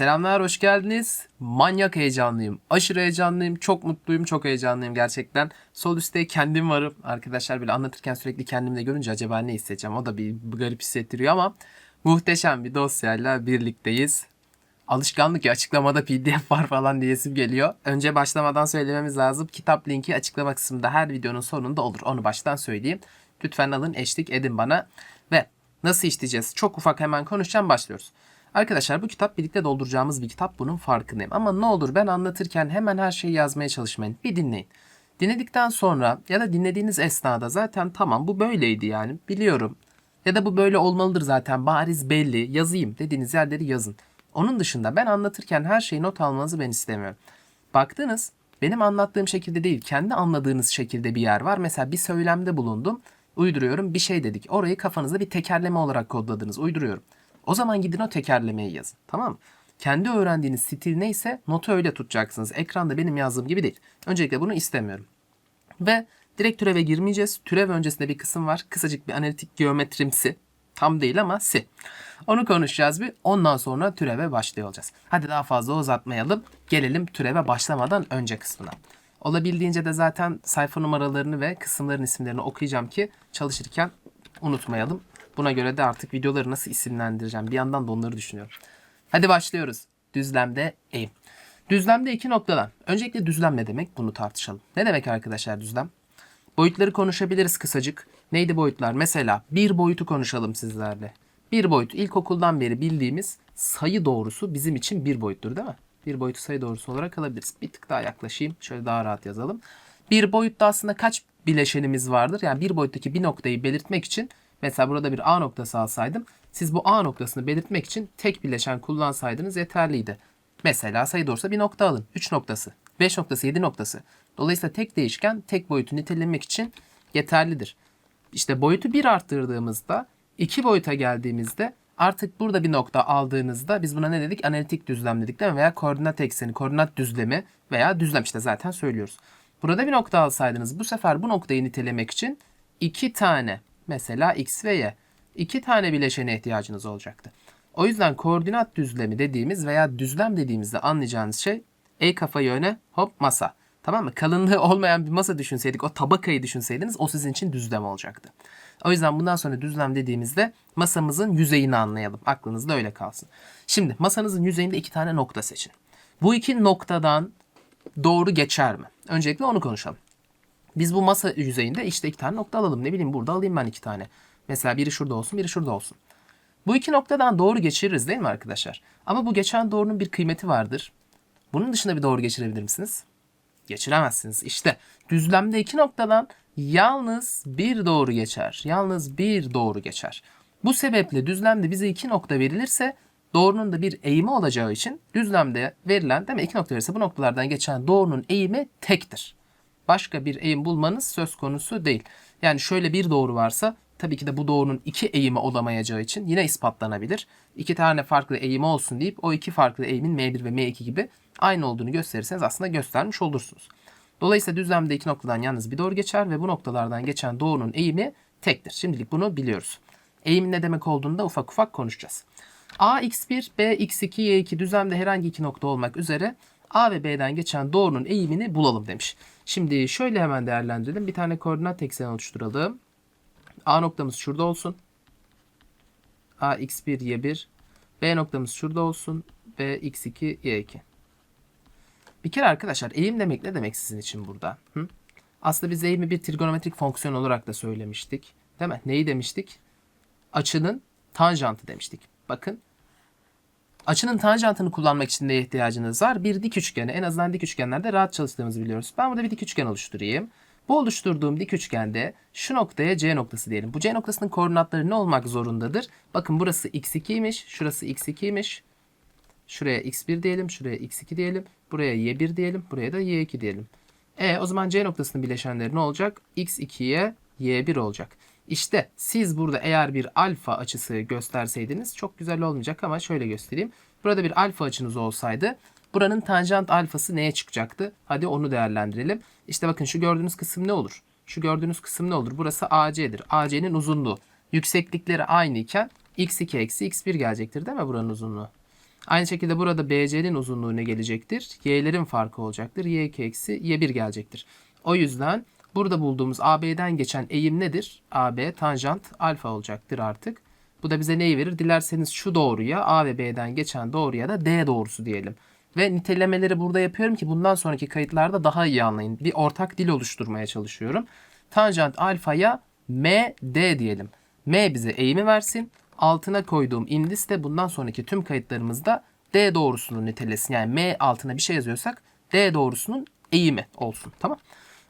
Selamlar, hoş geldiniz. Manyak heyecanlıyım. Aşırı heyecanlıyım. Çok mutluyum, çok heyecanlıyım gerçekten. Sol üstte kendim varım. Arkadaşlar böyle anlatırken sürekli kendimi de görünce acaba ne hissedeceğim? O da bir, bir garip hissettiriyor ama muhteşem bir dosyayla birlikteyiz. Alışkanlık ya açıklamada pdf var falan diyesim geliyor. Önce başlamadan söylememiz lazım. Kitap linki açıklama kısmında her videonun sonunda olur. Onu baştan söyleyeyim. Lütfen alın eşlik edin bana. Ve nasıl işleyeceğiz? Çok ufak hemen konuşacağım başlıyoruz. Arkadaşlar bu kitap birlikte dolduracağımız bir kitap bunun farkındayım. Ama ne olur ben anlatırken hemen her şeyi yazmaya çalışmayın. Bir dinleyin. Dinledikten sonra ya da dinlediğiniz esnada zaten tamam bu böyleydi yani biliyorum. Ya da bu böyle olmalıdır zaten bariz belli yazayım dediğiniz yerleri yazın. Onun dışında ben anlatırken her şeyi not almanızı ben istemiyorum. Baktınız benim anlattığım şekilde değil kendi anladığınız şekilde bir yer var. Mesela bir söylemde bulundum uyduruyorum bir şey dedik. Orayı kafanızda bir tekerleme olarak kodladınız uyduruyorum. O zaman gidin o tekerlemeyi yazın. Tamam mı? Kendi öğrendiğiniz stil neyse notu öyle tutacaksınız. Ekranda benim yazdığım gibi değil. Öncelikle bunu istemiyorum. Ve direkt türeve girmeyeceğiz. Türev öncesinde bir kısım var. Kısacık bir analitik geometrimsi. Tam değil ama si. Onu konuşacağız bir. Ondan sonra türeve başlıyor olacağız. Hadi daha fazla uzatmayalım. Gelelim türeve başlamadan önce kısmına. Olabildiğince de zaten sayfa numaralarını ve kısımların isimlerini okuyacağım ki çalışırken unutmayalım. Buna göre de artık videoları nasıl isimlendireceğim. Bir yandan da onları düşünüyorum. Hadi başlıyoruz. Düzlemde eğim. Düzlemde iki noktadan. Öncelikle düzlem ne demek? Bunu tartışalım. Ne demek arkadaşlar düzlem? Boyutları konuşabiliriz kısacık. Neydi boyutlar? Mesela bir boyutu konuşalım sizlerle. Bir boyut ilkokuldan beri bildiğimiz sayı doğrusu bizim için bir boyuttur değil mi? Bir boyutu sayı doğrusu olarak alabiliriz. Bir tık daha yaklaşayım. Şöyle daha rahat yazalım. Bir boyutta aslında kaç bileşenimiz vardır? Yani bir boyuttaki bir noktayı belirtmek için mesela burada bir A noktası alsaydım siz bu A noktasını belirtmek için tek bileşen kullansaydınız yeterliydi. Mesela sayı doğrusu bir nokta alın. 3 noktası, 5 noktası, 7 noktası. Dolayısıyla tek değişken tek boyutu nitelemek için yeterlidir. İşte boyutu 1 arttırdığımızda 2 boyuta geldiğimizde artık burada bir nokta aldığınızda biz buna ne dedik? Analitik düzlem dedik değil mi? Veya koordinat ekseni, koordinat düzlemi veya düzlem işte zaten söylüyoruz. Burada bir nokta alsaydınız bu sefer bu noktayı nitelemek için iki tane mesela x ve y iki tane bileşene ihtiyacınız olacaktı. O yüzden koordinat düzlemi dediğimiz veya düzlem dediğimizde anlayacağınız şey E kafa yöne hop masa. Tamam mı? Kalınlığı olmayan bir masa düşünseydik, o tabakayı düşünseydiniz o sizin için düzlem olacaktı. O yüzden bundan sonra düzlem dediğimizde masamızın yüzeyini anlayalım. Aklınızda öyle kalsın. Şimdi masanızın yüzeyinde iki tane nokta seçin. Bu iki noktadan doğru geçer mi? Öncelikle onu konuşalım. Biz bu masa yüzeyinde işte iki tane nokta alalım. Ne bileyim burada alayım ben iki tane. Mesela biri şurada olsun, biri şurada olsun. Bu iki noktadan doğru geçiririz değil mi arkadaşlar? Ama bu geçen doğrunun bir kıymeti vardır. Bunun dışında bir doğru geçirebilir misiniz? Geçiremezsiniz. İşte düzlemde iki noktadan yalnız bir doğru geçer. Yalnız bir doğru geçer. Bu sebeple düzlemde bize iki nokta verilirse doğrunun da bir eğimi olacağı için düzlemde verilen değil mi iki nokta verirse bu noktalardan geçen doğrunun eğimi tektir. Başka bir eğim bulmanız söz konusu değil. Yani şöyle bir doğru varsa tabii ki de bu doğrunun iki eğimi olamayacağı için yine ispatlanabilir. İki tane farklı eğimi olsun deyip o iki farklı eğimin M1 ve M2 gibi aynı olduğunu gösterirseniz aslında göstermiş olursunuz. Dolayısıyla düzlemde iki noktadan yalnız bir doğru geçer ve bu noktalardan geçen doğrunun eğimi tektir. Şimdilik bunu biliyoruz. Eğimin ne demek olduğunu da ufak ufak konuşacağız. A x1, B x2, y2 düzlemde herhangi iki nokta olmak üzere A ve B'den geçen doğrunun eğimini bulalım demiş. Şimdi şöyle hemen değerlendirelim. Bir tane koordinat ekseni oluşturalım. A noktamız şurada olsun. A x1, y1. B noktamız şurada olsun. B x2, y2. Bir kere arkadaşlar eğim demek ne demek sizin için burada? Hı? Aslında biz eğimi bir trigonometrik fonksiyon olarak da söylemiştik. Değil mi? Neyi demiştik? Açının tanjantı demiştik. Bakın. Açının tanjantını kullanmak için neye ihtiyacınız var? Bir dik üçgeni. En azından dik üçgenlerde rahat çalıştığımızı biliyoruz. Ben burada bir dik üçgen oluşturayım. Bu oluşturduğum dik üçgende şu noktaya C noktası diyelim. Bu C noktasının koordinatları ne olmak zorundadır? Bakın burası x2'ymiş. Şurası x2'ymiş. Şuraya x1 diyelim. Şuraya x2 diyelim. Buraya y1 diyelim. Buraya da y2 diyelim. E o zaman C noktasının bileşenleri ne olacak? x2'ye y1 olacak. İşte siz burada eğer bir alfa açısı gösterseydiniz çok güzel olmayacak ama şöyle göstereyim. Burada bir alfa açınız olsaydı buranın tanjant alfası neye çıkacaktı? Hadi onu değerlendirelim. İşte bakın şu gördüğünüz kısım ne olur? Şu gördüğünüz kısım ne olur? Burası AC'dir. AC'nin uzunluğu. Yükseklikleri aynı iken x2 eksi x1 gelecektir değil mi buranın uzunluğu? Aynı şekilde burada BC'nin uzunluğu ne gelecektir? Y'lerin farkı olacaktır. Y2 eksi Y1 gelecektir. O yüzden burada bulduğumuz AB'den geçen eğim nedir? AB tanjant alfa olacaktır artık. Bu da bize neyi verir? Dilerseniz şu doğruya A ve B'den geçen doğruya da D doğrusu diyelim. Ve nitelemeleri burada yapıyorum ki bundan sonraki kayıtlarda daha iyi anlayın. Bir ortak dil oluşturmaya çalışıyorum. Tanjant alfaya MD diyelim. M bize eğimi versin. Altına koyduğum indis de bundan sonraki tüm kayıtlarımızda D doğrusunu nitelesin. Yani M altına bir şey yazıyorsak D doğrusunun eğimi olsun. Tamam.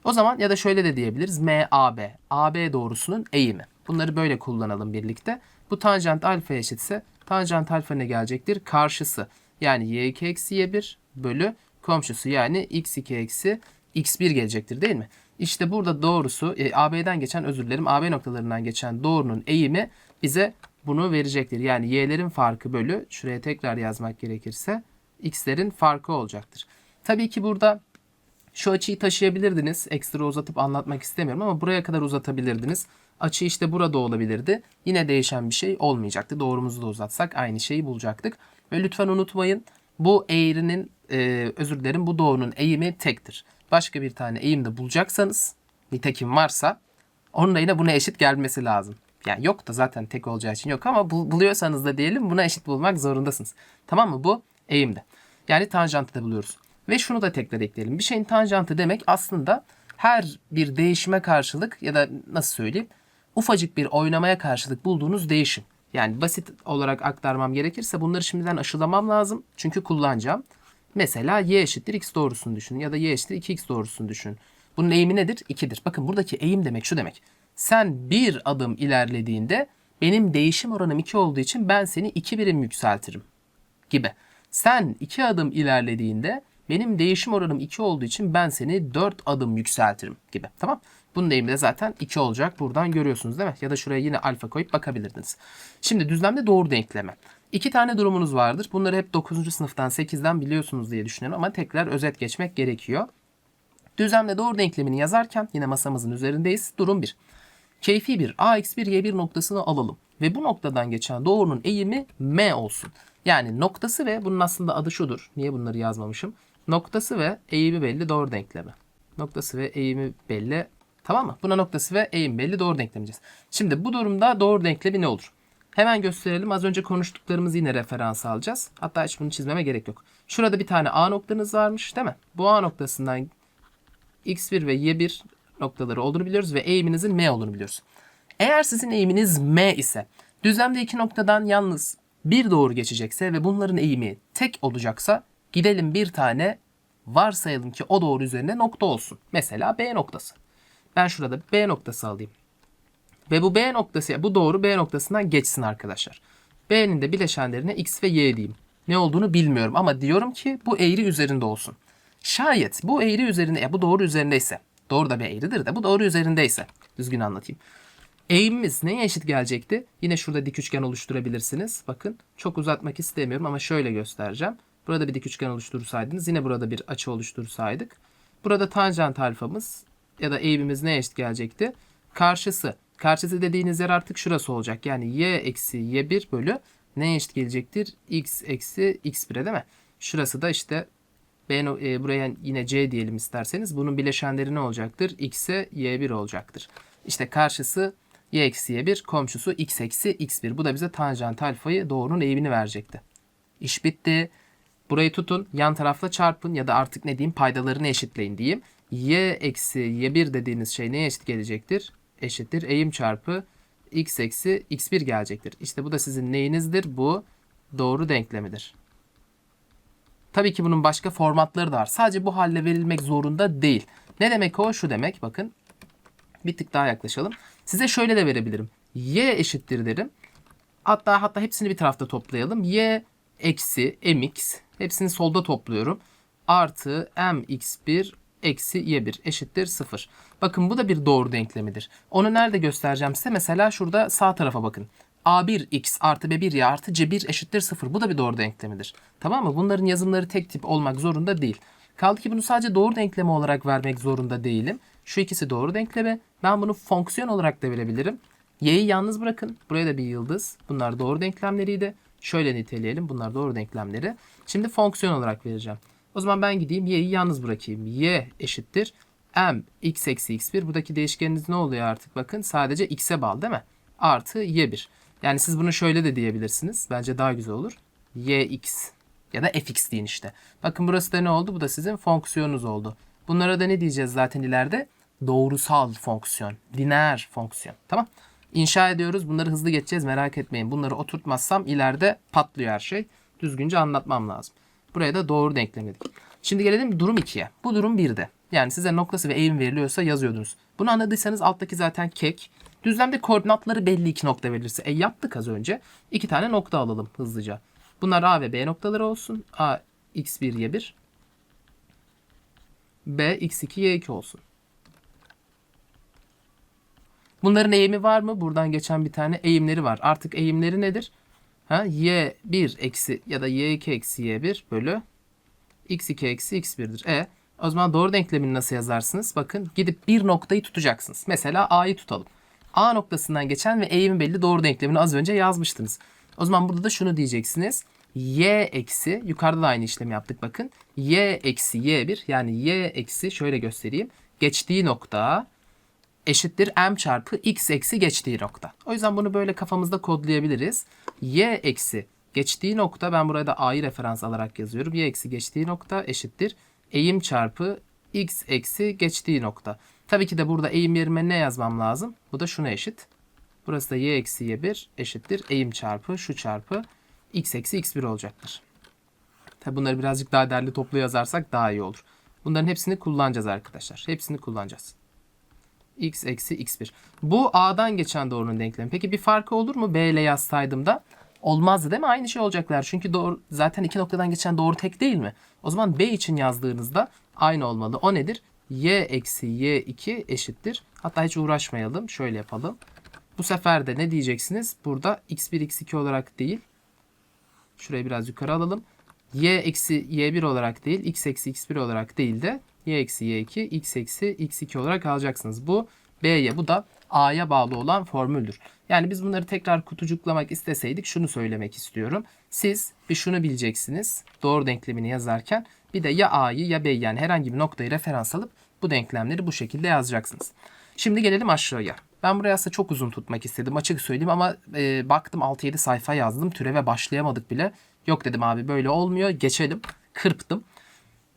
O zaman ya da şöyle de diyebiliriz. MAB. AB doğrusunun eğimi. Bunları böyle kullanalım birlikte. Bu tanjant alfa eşitse tanjant alfa ne gelecektir? Karşısı. Yani y2 eksi y1 bölü komşusu yani x2 eksi x1 gelecektir değil mi? İşte burada doğrusu e, AB'den geçen özür dilerim AB noktalarından geçen doğrunun eğimi bize bunu verecektir. Yani y'lerin farkı bölü şuraya tekrar yazmak gerekirse x'lerin farkı olacaktır. Tabii ki burada şu açıyı taşıyabilirdiniz. Ekstra uzatıp anlatmak istemiyorum ama buraya kadar uzatabilirdiniz. Açı işte burada olabilirdi. Yine değişen bir şey olmayacaktı. Doğrumuzu da uzatsak aynı şeyi bulacaktık. Ve lütfen unutmayın bu eğrinin e, özür dilerim bu doğrunun eğimi tektir. Başka bir tane eğim de bulacaksanız nitekim varsa onun da yine buna eşit gelmesi lazım. Yani yok da zaten tek olacağı için yok ama bul- buluyorsanız da diyelim buna eşit bulmak zorundasınız. Tamam mı? Bu eğimde. Yani tanjantı da buluyoruz. Ve şunu da tekrar ekleyelim. Bir şeyin tanjantı demek aslında her bir değişime karşılık ya da nasıl söyleyeyim ufacık bir oynamaya karşılık bulduğunuz değişim. Yani basit olarak aktarmam gerekirse bunları şimdiden aşılamam lazım. Çünkü kullanacağım. Mesela y eşittir x doğrusunu düşünün ya da y eşittir 2x doğrusunu düşünün. Bunun eğimi nedir? 2'dir. Bakın buradaki eğim demek şu demek. Sen bir adım ilerlediğinde benim değişim oranım 2 olduğu için ben seni 2 birim yükseltirim gibi. Sen 2 adım ilerlediğinde benim değişim oranım 2 olduğu için ben seni 4 adım yükseltirim gibi. Tamam? Bunun eğimi de zaten 2 olacak. Buradan görüyorsunuz değil mi? Ya da şuraya yine alfa koyup bakabilirdiniz. Şimdi düzlemde doğru denkleme. İki tane durumunuz vardır. Bunları hep 9. sınıftan 8'den biliyorsunuz diye düşünüyorum ama tekrar özet geçmek gerekiyor. Düzlemde doğru denklemini yazarken yine masamızın üzerindeyiz. Durum 1. Keyfi bir ax1 y1 noktasını alalım ve bu noktadan geçen doğrunun eğimi m olsun. Yani noktası ve bunun aslında adı şudur. Niye bunları yazmamışım? Noktası ve eğimi belli doğru denklemi. Noktası ve eğimi belli. Tamam mı? Buna noktası ve eğim belli doğru denklemeyeceğiz. Şimdi bu durumda doğru denklemi ne olur? Hemen gösterelim. Az önce konuştuklarımızı yine referans alacağız. Hatta hiç bunu çizmeme gerek yok. Şurada bir tane A noktanız varmış değil mi? Bu A noktasından x1 ve y1 noktaları olduğunu biliyoruz ve eğiminizin m olduğunu biliyoruz. Eğer sizin eğiminiz m ise düzlemde iki noktadan yalnız bir doğru geçecekse ve bunların eğimi tek olacaksa gidelim bir tane varsayalım ki o doğru üzerine nokta olsun. Mesela B noktası. Ben şurada B noktası alayım. Ve bu B noktası, bu doğru B noktasından geçsin arkadaşlar. B'nin de bileşenlerine X ve Y diyeyim. Ne olduğunu bilmiyorum ama diyorum ki bu eğri üzerinde olsun. Şayet bu eğri üzerinde, ya bu doğru üzerindeyse, doğru da bir eğridir de bu doğru üzerindeyse, düzgün anlatayım. Eğimimiz neye eşit gelecekti? Yine şurada dik üçgen oluşturabilirsiniz. Bakın çok uzatmak istemiyorum ama şöyle göstereceğim. Burada bir dik üçgen oluştursaydınız yine burada bir açı oluştursaydık. Burada tanjant alfamız ya da eğimimiz neye eşit gelecekti? Karşısı. Karşısı dediğiniz yer artık şurası olacak. Yani y eksi y1 bölü neye eşit gelecektir? x eksi x1'e değil mi? Şurası da işte B no- e, buraya yine c diyelim isterseniz. Bunun bileşenleri ne olacaktır? x'e y1 olacaktır. İşte karşısı y eksi y1, komşusu x eksi x1. Bu da bize tanjant alfayı doğrunun eğimini verecekti. İş bitti. Burayı tutun, yan tarafla çarpın ya da artık ne diyeyim paydalarını eşitleyin diyeyim. y eksi y1 dediğiniz şey neye eşit gelecektir? Eşittir eğim çarpı x eksi x1 gelecektir. İşte bu da sizin neyinizdir? Bu doğru denklemidir. Tabii ki bunun başka formatları da var. Sadece bu halle verilmek zorunda değil. Ne demek o? Şu demek bakın. Bir tık daha yaklaşalım. Size şöyle de verebilirim. Y eşittir derim. Hatta hatta hepsini bir tarafta toplayalım. Y eksi mx hepsini solda topluyorum. Artı mx1 eksi y1 eşittir 0. Bakın bu da bir doğru denklemidir. Onu nerede göstereceğim size? Mesela şurada sağ tarafa bakın. A1x artı B1y artı C1 eşittir 0. Bu da bir doğru denklemidir. Tamam mı? Bunların yazımları tek tip olmak zorunda değil. Kaldı ki bunu sadece doğru denklemi olarak vermek zorunda değilim. Şu ikisi doğru denklemi. Ben bunu fonksiyon olarak da verebilirim. Y'yi yalnız bırakın. Buraya da bir yıldız. Bunlar doğru denklemleriydi. Şöyle niteleyelim. Bunlar doğru denklemleri. Şimdi fonksiyon olarak vereceğim. O zaman ben gideyim y'yi yalnız bırakayım. y eşittir m x eksi x1. Buradaki değişkeniniz ne oluyor artık bakın. Sadece x'e bağlı değil mi? Artı y1. Yani siz bunu şöyle de diyebilirsiniz. Bence daha güzel olur. yx ya da fx deyin işte. Bakın burası da ne oldu? Bu da sizin fonksiyonunuz oldu. Bunlara da ne diyeceğiz zaten ileride? Doğrusal fonksiyon, lineer fonksiyon. Tamam? İnşa ediyoruz. Bunları hızlı geçeceğiz. Merak etmeyin. Bunları oturtmazsam ileride patlıyor her şey. Düzgünce anlatmam lazım. Buraya da doğru denklemedik. Şimdi gelelim durum 2'ye. Bu durum 1'de. Yani size noktası ve eğim veriliyorsa yazıyordunuz. Bunu anladıysanız alttaki zaten kek. Düzlemde koordinatları belli iki nokta verilirse. E yaptık az önce. İki tane nokta alalım hızlıca. Bunlar A ve B noktaları olsun. A x1 y1. B x2 y2 olsun. Bunların eğimi var mı? Buradan geçen bir tane eğimleri var. Artık eğimleri nedir? Ha, y1 eksi ya da y2 eksi y1 bölü x2 eksi x1'dir. E o zaman doğru denklemini nasıl yazarsınız? Bakın gidip bir noktayı tutacaksınız. Mesela A'yı tutalım. A noktasından geçen ve eğimi belli doğru denklemini az önce yazmıştınız. O zaman burada da şunu diyeceksiniz. Y eksi yukarıda da aynı işlemi yaptık bakın. Y eksi Y1 yani Y eksi şöyle göstereyim. Geçtiği nokta eşittir m çarpı x eksi geçtiği nokta. O yüzden bunu böyle kafamızda kodlayabiliriz. y eksi geçtiği nokta ben burada a'yı referans alarak yazıyorum. y eksi geçtiği nokta eşittir eğim çarpı x eksi geçtiği nokta. Tabii ki de burada eğim yerime ne yazmam lazım? Bu da şuna eşit. Burası da y eksi y1 eşittir eğim çarpı şu çarpı x eksi x1 olacaktır. Tabii bunları birazcık daha derli toplu yazarsak daha iyi olur. Bunların hepsini kullanacağız arkadaşlar. Hepsini kullanacağız x eksi x1. Bu a'dan geçen doğrunun denklemi. Peki bir farkı olur mu b ile yazsaydım da? Olmazdı değil mi? Aynı şey olacaklar. Çünkü doğru, zaten iki noktadan geçen doğru tek değil mi? O zaman b için yazdığınızda aynı olmalı. O nedir? y eksi y2 eşittir. Hatta hiç uğraşmayalım. Şöyle yapalım. Bu sefer de ne diyeceksiniz? Burada x1 x2 olarak değil. Şurayı biraz yukarı alalım. y eksi y1 olarak değil. x eksi x1 olarak değil de y eksi y2 x eksi x2 olarak alacaksınız. Bu b'ye bu da a'ya bağlı olan formüldür. Yani biz bunları tekrar kutucuklamak isteseydik şunu söylemek istiyorum. Siz bir şunu bileceksiniz doğru denklemini yazarken bir de ya a'yı ya b'yi yani herhangi bir noktayı referans alıp bu denklemleri bu şekilde yazacaksınız. Şimdi gelelim aşağıya. Ben buraya aslında çok uzun tutmak istedim açık söyleyeyim ama e, baktım 6-7 sayfa yazdım türeve başlayamadık bile. Yok dedim abi böyle olmuyor geçelim kırptım.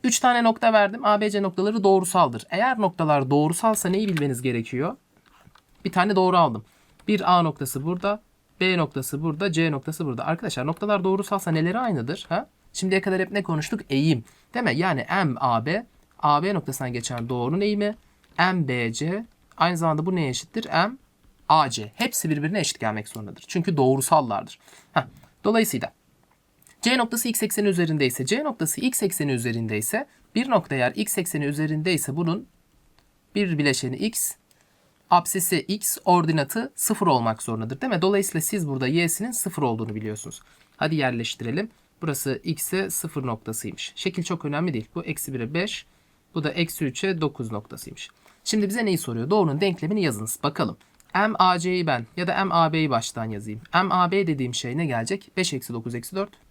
3 tane nokta verdim. ABC noktaları doğrusaldır. Eğer noktalar doğrusalsa neyi bilmeniz gerekiyor? Bir tane doğru aldım. Bir A noktası burada. B noktası burada. C noktası burada. Arkadaşlar noktalar doğrusalsa neleri aynıdır? Ha? Şimdiye kadar hep ne konuştuk? Eğim. Değil mi? Yani MAB AB noktasından geçen doğrunun eğimi. MBC aynı zamanda bu neye eşittir? M AC. Hepsi birbirine eşit gelmek zorundadır. Çünkü doğrusallardır. Heh. Dolayısıyla C noktası x ekseni üzerindeyse, C noktası x ekseni üzerindeyse, bir nokta eğer x ekseni üzerindeyse bunun bir bileşeni x, apsisi x, ordinatı 0 olmak zorundadır değil mi? Dolayısıyla siz burada y'sinin 0 olduğunu biliyorsunuz. Hadi yerleştirelim. Burası x'e 0 noktasıymış. Şekil çok önemli değil. Bu eksi 1'e 5, bu da eksi 3'e 9 noktasıymış. Şimdi bize neyi soruyor? Doğrunun denklemini yazınız. Bakalım. MAC'yi ben ya da MAB'yi baştan yazayım. MAB dediğim şey ne gelecek? 5 eksi 9 eksi 4.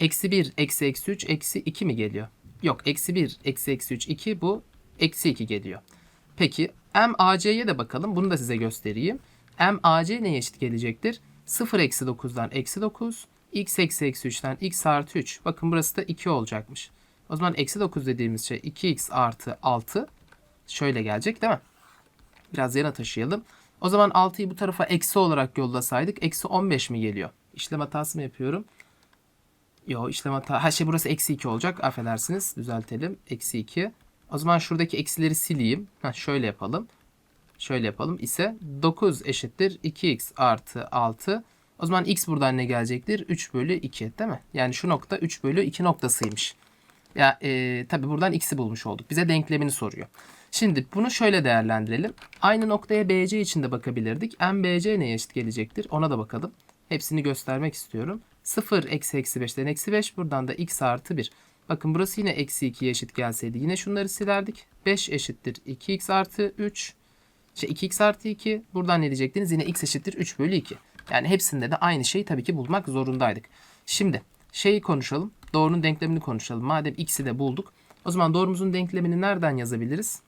Eksi 1, eksi eksi 3, eksi 2 mi geliyor? Yok eksi 1, eksi eksi 3, 2 bu eksi 2 geliyor. Peki MAC'ye de bakalım. Bunu da size göstereyim. MAC neye eşit gelecektir? 0 eksi 9'dan eksi 9. X eksi eksi 3'ten x artı 3. Bakın burası da 2 olacakmış. O zaman eksi 9 dediğimiz şey 2x artı 6. Şöyle gelecek değil mi? Biraz yana taşıyalım. O zaman 6'yı bu tarafa eksi olarak yollasaydık eksi 15 mi geliyor? İşlem hatası mı yapıyorum? Yo işlem hata. Ha şey burası eksi 2 olacak. Affedersiniz. Düzeltelim. Eksi 2. O zaman şuradaki eksileri sileyim. Ha şöyle yapalım. Şöyle yapalım ise 9 eşittir 2x artı 6. O zaman x buradan ne gelecektir? 3 bölü 2 değil mi? Yani şu nokta 3 bölü 2 noktasıymış. Ya e, tabi buradan x'i bulmuş olduk. Bize denklemini soruyor. Şimdi bunu şöyle değerlendirelim. Aynı noktaya BC için de bakabilirdik. MBC neye eşit gelecektir? Ona da bakalım. Hepsini göstermek istiyorum. 0 eksi eksi 5'ten eksi 5. Buradan da x artı 1. Bakın burası yine eksi 2'ye eşit gelseydi yine şunları silerdik. 5 eşittir 2x artı 3. Şey 2x artı 2. Buradan ne diyecektiniz? Yine x eşittir 3 bölü 2. Yani hepsinde de aynı şeyi tabii ki bulmak zorundaydık. Şimdi şeyi konuşalım. Doğrunun denklemini konuşalım. Madem x'i de bulduk. O zaman doğrumuzun denklemini nereden yazabiliriz?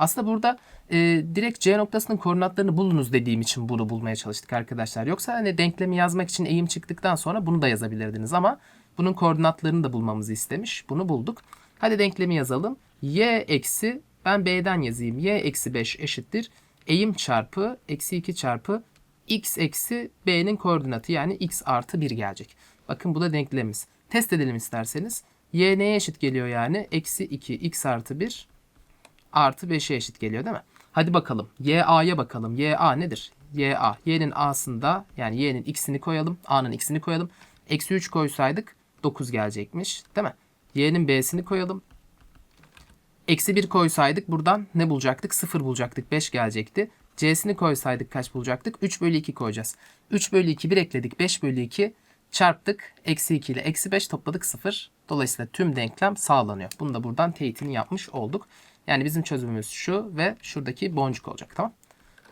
Aslında burada e, direkt C noktasının koordinatlarını bulunuz dediğim için bunu bulmaya çalıştık arkadaşlar. Yoksa hani denklemi yazmak için eğim çıktıktan sonra bunu da yazabilirdiniz ama bunun koordinatlarını da bulmamızı istemiş. Bunu bulduk. Hadi denklemi yazalım. Y eksi ben B'den yazayım. Y eksi 5 eşittir. Eğim çarpı eksi 2 çarpı x eksi B'nin koordinatı yani x artı 1 gelecek. Bakın bu da denklemimiz. Test edelim isterseniz. Y neye eşit geliyor yani? Eksi 2 x artı 1 artı 5'e eşit geliyor değil mi? Hadi bakalım. YA'ya bakalım. YA nedir? YA. Y'nin A'sında yani Y'nin x'ini koyalım. A'nın x'ini koyalım. Eksi 3 koysaydık 9 gelecekmiş. Değil mi? Y'nin B'sini koyalım. Eksi 1 koysaydık buradan ne bulacaktık? 0 bulacaktık. 5 gelecekti. C'sini koysaydık kaç bulacaktık? 3 bölü 2 koyacağız. 3 bölü 2 1 ekledik. 5 bölü 2 çarptık. Eksi 2 ile eksi 5 topladık 0. Dolayısıyla tüm denklem sağlanıyor. Bunu da buradan teyitini yapmış olduk. Yani bizim çözümümüz şu ve şuradaki boncuk olacak tamam.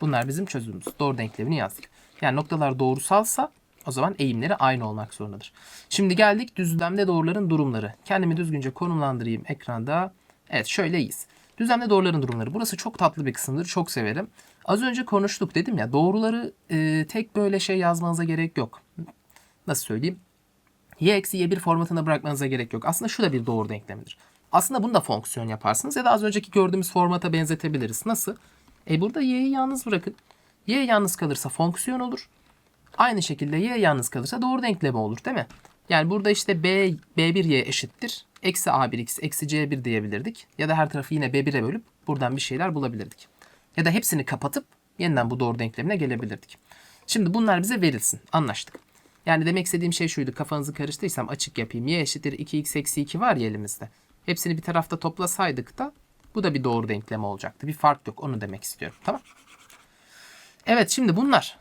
Bunlar bizim çözümümüz. Doğru denklemini yazdık. Yani noktalar doğrusalsa o zaman eğimleri aynı olmak zorundadır. Şimdi geldik düzlemde doğruların durumları. Kendimi düzgünce konumlandırayım ekranda. Evet şöyleyiz. Düzlemde doğruların durumları. Burası çok tatlı bir kısımdır. Çok severim. Az önce konuştuk dedim ya doğruları e, tek böyle şey yazmanıza gerek yok. Nasıl söyleyeyim? y eksi y1 formatında bırakmanıza gerek yok. Aslında şu da bir doğru denklemidir. Aslında bunu da fonksiyon yaparsınız ya da az önceki gördüğümüz formata benzetebiliriz. Nasıl? E burada y'yi yalnız bırakın. Y yalnız kalırsa fonksiyon olur. Aynı şekilde y yalnız kalırsa doğru denklemi olur değil mi? Yani burada işte b, b1y eşittir. Eksi a1x eksi c1 diyebilirdik. Ya da her tarafı yine b1'e bölüp buradan bir şeyler bulabilirdik. Ya da hepsini kapatıp yeniden bu doğru denklemine gelebilirdik. Şimdi bunlar bize verilsin. Anlaştık. Yani demek istediğim şey şuydu. Kafanızı karıştıysam açık yapayım. Y eşittir 2x eksi 2 var ya elimizde. Hepsini bir tarafta toplasaydık da bu da bir doğru denklem olacaktı. Bir fark yok. Onu demek istiyorum. Tamam. Evet şimdi bunlar.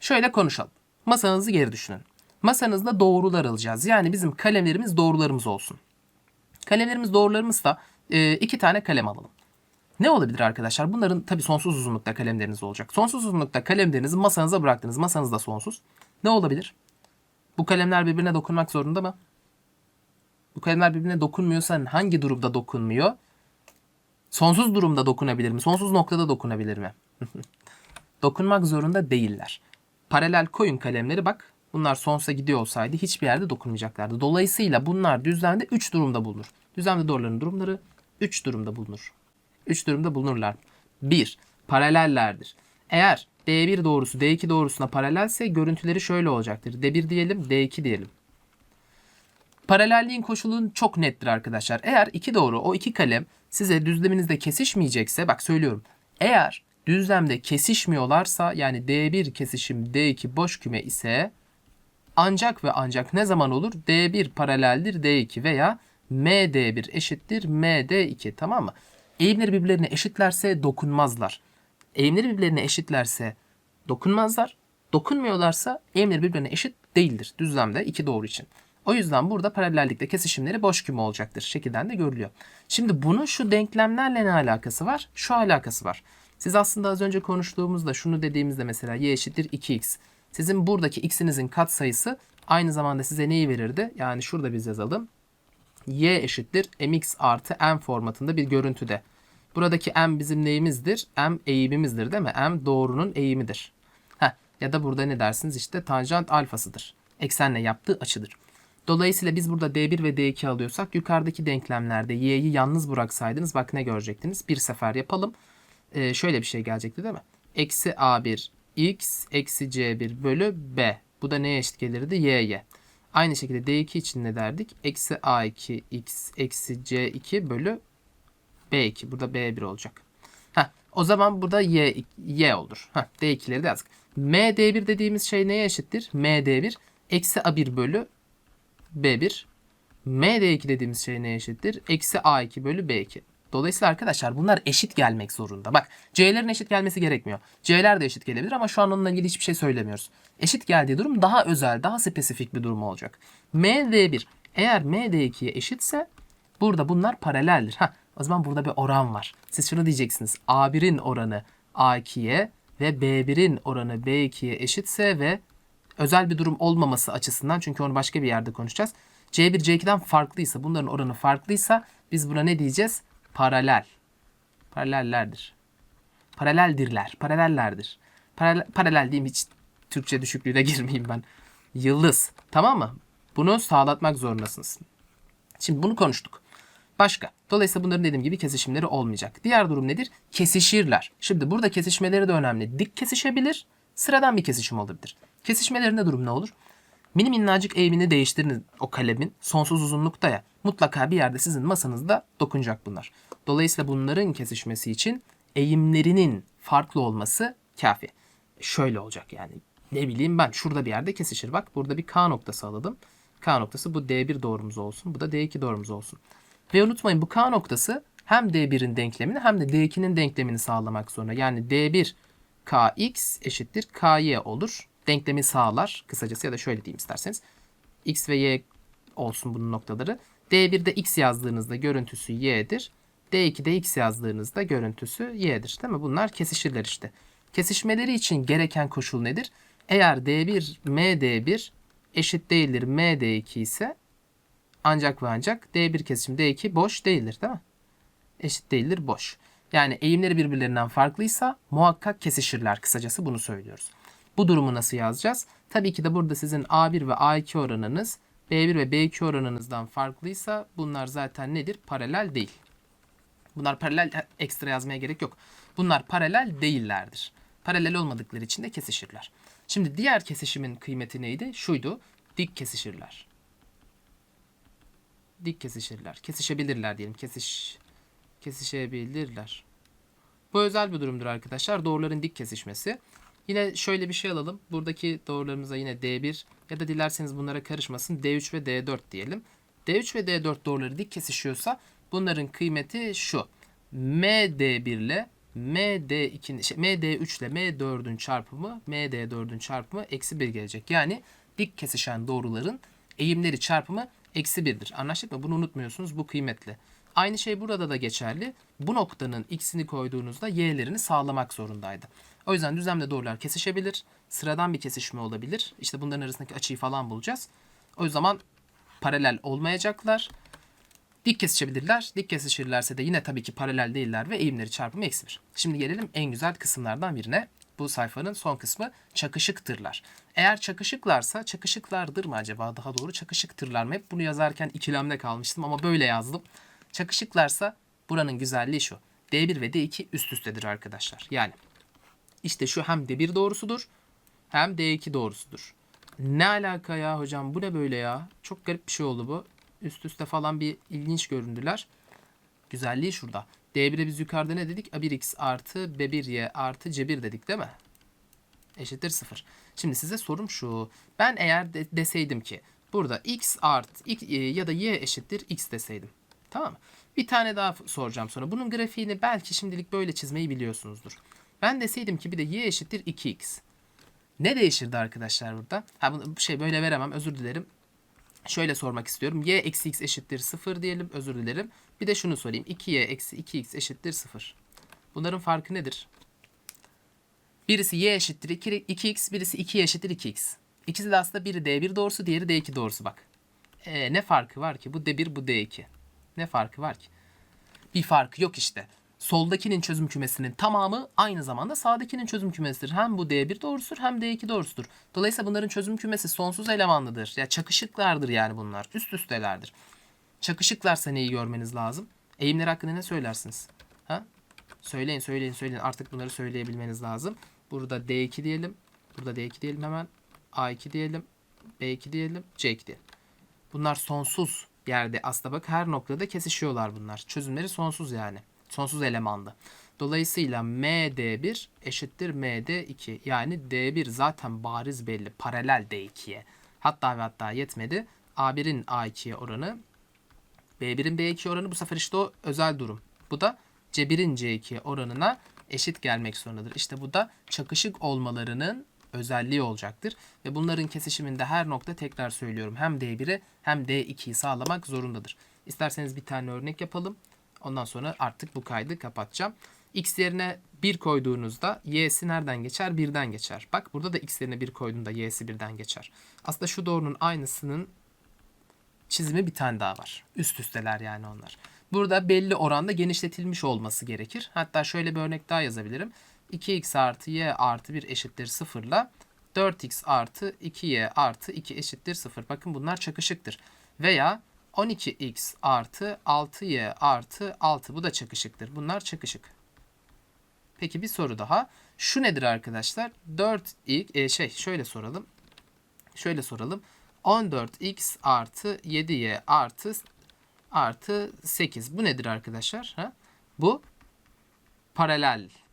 Şöyle konuşalım. Masanızı geri düşünün. Masanızda doğrular alacağız. Yani bizim kalemlerimiz doğrularımız olsun. Kalemlerimiz doğrularımızsa e, iki tane kalem alalım. Ne olabilir arkadaşlar? Bunların tabii sonsuz uzunlukta kalemleriniz olacak. Sonsuz uzunlukta kalemlerinizi masanıza bıraktınız. Masanız da sonsuz. Ne olabilir? Bu kalemler birbirine dokunmak zorunda mı? Bu kalemler birbirine dokunmuyorsa hangi durumda dokunmuyor? Sonsuz durumda dokunabilir mi? Sonsuz noktada dokunabilir mi? Dokunmak zorunda değiller. Paralel koyun kalemleri bak. Bunlar sonsuza gidiyor olsaydı hiçbir yerde dokunmayacaklardı. Dolayısıyla bunlar düzlemde 3 durumda bulunur. Düzlemde doğruların durumları 3 durumda bulunur. 3 durumda bulunurlar. 1. Paralellerdir. Eğer D1 doğrusu D2 doğrusuna paralelse görüntüleri şöyle olacaktır. D1 diyelim, D2 diyelim. Paralelliğin koşulu çok nettir arkadaşlar. Eğer iki doğru o iki kalem size düzleminizde kesişmeyecekse bak söylüyorum. Eğer düzlemde kesişmiyorlarsa yani D1 kesişim D2 boş küme ise ancak ve ancak ne zaman olur? D1 paraleldir D2 veya MD1 eşittir MD2 tamam mı? Eğimleri birbirlerine eşitlerse dokunmazlar. Eğimleri birbirlerine eşitlerse dokunmazlar. Dokunmuyorlarsa eğimleri birbirine eşit değildir düzlemde iki doğru için. O yüzden burada paralellikte kesişimleri boş küme olacaktır. Şekilden de görülüyor. Şimdi bunun şu denklemlerle ne alakası var? Şu alakası var. Siz aslında az önce konuştuğumuzda şunu dediğimizde mesela y eşittir 2x. Sizin buradaki x'inizin katsayısı aynı zamanda size neyi verirdi? Yani şurada biz yazalım. y eşittir mx artı m formatında bir görüntüde. Buradaki m bizim neyimizdir? m eğimimizdir değil mi? m doğrunun eğimidir. Heh, ya da burada ne dersiniz? İşte tanjant alfasıdır. Eksenle yaptığı açıdır. Dolayısıyla biz burada D1 ve D2 alıyorsak yukarıdaki denklemlerde y'yi yalnız bıraksaydınız bak ne görecektiniz? Bir sefer yapalım. Ee, şöyle bir şey gelecekti değil mi? Eksi A1 x eksi C1 bölü B. Bu da neye eşit gelirdi? Y'ye. Aynı şekilde D2 için ne derdik? Eksi A2 x eksi C2 bölü B2. Burada B1 olacak. Heh, o zaman burada Y, y olur. Heh, D2'leri de yazdık. MD1 dediğimiz şey neye eşittir? MD1 eksi A1 bölü B1. MD2 dediğimiz şey neye eşittir? Eksi A2 bölü B2. Dolayısıyla arkadaşlar bunlar eşit gelmek zorunda. Bak C'lerin eşit gelmesi gerekmiyor. C'ler de eşit gelebilir ama şu an onunla ilgili hiçbir şey söylemiyoruz. Eşit geldiği durum daha özel, daha spesifik bir durum olacak. MD1 eğer MD2'ye eşitse burada bunlar paraleldir. Ha, o zaman burada bir oran var. Siz şunu diyeceksiniz. A1'in oranı A2'ye ve B1'in oranı B2'ye eşitse ve özel bir durum olmaması açısından çünkü onu başka bir yerde konuşacağız. C1 C2'den farklıysa bunların oranı farklıysa biz buna ne diyeceğiz? Paralel. Paralellerdir. Paraleldirler. Paralellerdir. Paralel, paralel diyeyim hiç Türkçe düşüklüğüne girmeyeyim ben. Yıldız. Tamam mı? Bunu sağlatmak zorundasınız. Şimdi bunu konuştuk. Başka. Dolayısıyla bunların dediğim gibi kesişimleri olmayacak. Diğer durum nedir? Kesişirler. Şimdi burada kesişmeleri de önemli. Dik kesişebilir, sıradan bir kesişim olabilir. Kesişmelerinde durum ne olur? Mini minnacık eğimini değiştirin o kalemin sonsuz uzunlukta ya. Mutlaka bir yerde sizin masanızda dokunacak bunlar. Dolayısıyla bunların kesişmesi için eğimlerinin farklı olması kafi. Şöyle olacak yani. Ne bileyim ben şurada bir yerde kesişir. Bak burada bir K noktası alalım. K noktası bu D1 doğrumuz olsun. Bu da D2 doğrumuz olsun. Ve unutmayın bu K noktası hem D1'in denklemini hem de D2'nin denklemini sağlamak zorunda. Yani D1 Kx eşittir Ky olur. Denklemi sağlar kısacası ya da şöyle diyeyim isterseniz. X ve Y olsun bunun noktaları. D1'de X yazdığınızda görüntüsü Y'dir. D2'de X yazdığınızda görüntüsü Y'dir. Değil mi? Bunlar kesişirler işte. Kesişmeleri için gereken koşul nedir? Eğer D1 MD1 eşit değildir MD2 ise ancak ve ancak D1 kesişim D2 boş değildir değil mi? Eşit değildir boş. Yani eğimleri birbirlerinden farklıysa muhakkak kesişirler. Kısacası bunu söylüyoruz. Bu durumu nasıl yazacağız? Tabii ki de burada sizin A1 ve A2 oranınız B1 ve B2 oranınızdan farklıysa bunlar zaten nedir? Paralel değil. Bunlar paralel ekstra yazmaya gerek yok. Bunlar paralel değillerdir. Paralel olmadıkları için de kesişirler. Şimdi diğer kesişimin kıymeti neydi? Şuydu. Dik kesişirler. Dik kesişirler. Kesişebilirler diyelim. Kesiş kesişebilirler. Bu özel bir durumdur arkadaşlar. Doğruların dik kesişmesi. Yine şöyle bir şey alalım. Buradaki doğrularımıza yine D1 ya da dilerseniz bunlara karışmasın D3 ve D4 diyelim. D3 ve D4 doğruları dik kesişiyorsa bunların kıymeti şu. MD1 ile MD2 şey, MD3 ile M4'ün çarpımı MD4'ün çarpımı eksi 1 gelecek. Yani dik kesişen doğruların eğimleri çarpımı eksi 1'dir. Anlaştık mı? Bunu unutmuyorsunuz. Bu kıymetli. Aynı şey burada da geçerli. Bu noktanın x'ini koyduğunuzda y'lerini sağlamak zorundaydı. O yüzden düzlemde doğrular kesişebilir. Sıradan bir kesişme olabilir. İşte bunların arasındaki açıyı falan bulacağız. O zaman paralel olmayacaklar. Dik kesişebilirler. Dik kesişirlerse de yine tabii ki paralel değiller ve eğimleri çarpımı eksi 1. Şimdi gelelim en güzel kısımlardan birine. Bu sayfanın son kısmı çakışıktırlar. Eğer çakışıklarsa çakışıklardır mı acaba daha doğru çakışıktırlar mı? Hep bunu yazarken ikilemde kalmıştım ama böyle yazdım. Çakışıklarsa buranın güzelliği şu. D1 ve D2 üst üstedir arkadaşlar. Yani işte şu hem D1 doğrusudur hem D2 doğrusudur. Ne alaka ya hocam bu ne böyle ya? Çok garip bir şey oldu bu. Üst üste falan bir ilginç göründüler. Güzelliği şurada. D1'e biz yukarıda ne dedik? A1x artı B1y artı C1 dedik değil mi? Eşittir 0. Şimdi size sorum şu. Ben eğer de deseydim ki burada x artı x, e, ya da y eşittir x deseydim. Tamam? Bir tane daha soracağım sonra. Bunun grafiğini belki şimdilik böyle çizmeyi biliyorsunuzdur. Ben deseydim ki bir de y eşittir 2x. Ne değişirdi arkadaşlar burada? Ha bunu şey böyle veremem özür dilerim. Şöyle sormak istiyorum. y eksi x eşittir 0 diyelim özür dilerim. Bir de şunu sorayım. 2y eksi 2x eşittir 0. Bunların farkı nedir? Birisi y eşittir 2, 2x, birisi 2y eşittir 2x. İkisi de aslında biri D1 doğrusu, diğeri D2 doğrusu bak. Ee, ne farkı var ki? Bu D1, bu D2. Ne farkı var ki? Bir farkı yok işte. Soldakinin çözüm kümesinin tamamı aynı zamanda sağdakinin çözüm kümesidir. Hem bu D1 doğrusudur hem D2 doğrusudur. Dolayısıyla bunların çözüm kümesi sonsuz elemanlıdır. Ya çakışıklardır yani bunlar. Üst üstelerdir. Çakışıklarsa neyi görmeniz lazım? Eğimler hakkında ne söylersiniz? Ha? Söyleyin söyleyin söyleyin. Artık bunları söyleyebilmeniz lazım. Burada D2 diyelim. Burada D2 diyelim hemen. A2 diyelim. B2 diyelim. C2 diyelim. Bunlar sonsuz yerde aslında bak her noktada kesişiyorlar bunlar. Çözümleri sonsuz yani. Sonsuz elemanlı. Dolayısıyla MD1 eşittir MD2. Yani D1 zaten bariz belli. Paralel D2'ye. Hatta ve hatta yetmedi. A1'in A2'ye oranı. B1'in B2 oranı bu sefer işte o özel durum. Bu da C1'in C2 oranına eşit gelmek zorundadır. İşte bu da çakışık olmalarının özelliği olacaktır. Ve bunların kesişiminde her nokta tekrar söylüyorum hem D1'i hem D2'yi sağlamak zorundadır. İsterseniz bir tane örnek yapalım. Ondan sonra artık bu kaydı kapatacağım. X yerine 1 koyduğunuzda y'si nereden geçer? 1'den geçer. Bak burada da x yerine 1 koyduğunda y'si 1'den geçer. Aslında şu doğrunun aynısının çizimi bir tane daha var. Üst üsteler yani onlar. Burada belli oranda genişletilmiş olması gerekir. Hatta şöyle bir örnek daha yazabilirim. 2x artı y artı 1 eşittir 0 ile 4x artı 2y artı 2 eşittir 0. Bakın bunlar çakışıktır. Veya 12x artı 6y artı 6 bu da çakışıktır. Bunlar çakışık. Peki bir soru daha. Şu nedir arkadaşlar? 4x e, şey şöyle soralım. Şöyle soralım. 14x artı 7y artı artı 8. Bu nedir arkadaşlar? Ha? Bu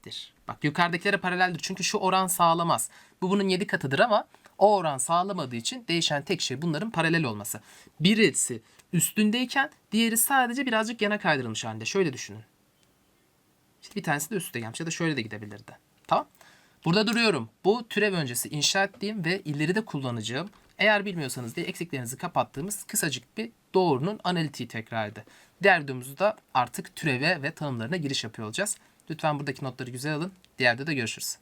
paraleldir. Bak yukarıdakilere paraleldir. Çünkü şu oran sağlamaz. Bu bunun 7 katıdır ama o oran sağlamadığı için değişen tek şey bunların paralel olması. Birisi üstündeyken diğeri sadece birazcık yana kaydırılmış halinde. Şöyle düşünün. İşte bir tanesi de üstte gelmiş ya da şöyle de gidebilirdi. Tamam. Burada duruyorum. Bu türev öncesi inşa ettiğim ve ileride kullanacağım. Eğer bilmiyorsanız diye eksiklerinizi kapattığımız kısacık bir doğrunun analitiği tekrarıydı. Diğer videomuzda artık türeve ve tanımlarına giriş yapıyor olacağız. Lütfen buradaki notları güzel alın. Diğerde de görüşürüz.